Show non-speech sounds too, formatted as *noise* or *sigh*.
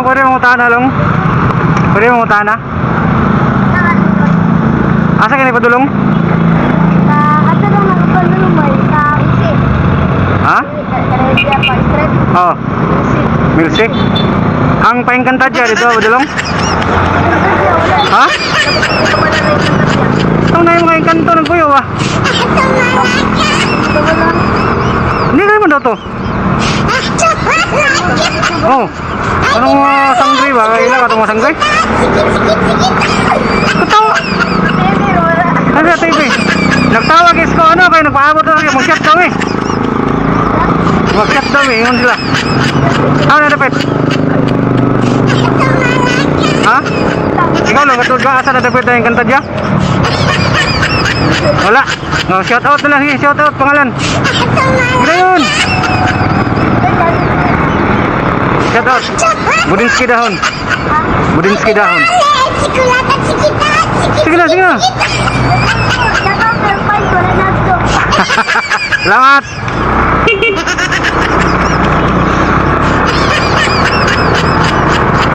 manguta na long? Pwede manguta na? Asa ka na ipadulong? Sa ato lang nagpalulong ba? Sa isip. Ha? Stress. Oh, milsik. Ang paingkanta dyan dito, padulong? Ha? Ang na yung mga engkanto ng kuyo ah. Hindi kayo mo daw to. Oh. Anong uh, sanggri ba? Kailan ka itong mga sanggri? Katawa. Ano sa TV? Nagtawag is ko ano kayo nagpaabot na kayo. Mag-chat daw eh. Mag-chat daw eh. Ingon sila. Ano na dapat? Ha? Ikaw lang katulad ka asa na dapat na yung kanta dyan? Wala. No, shout out na lang. Shout out pangalan. Gila yun. Shout out. Budinski dahon. Budinski dahon. Sige na, sige na. *laughs* Salamat.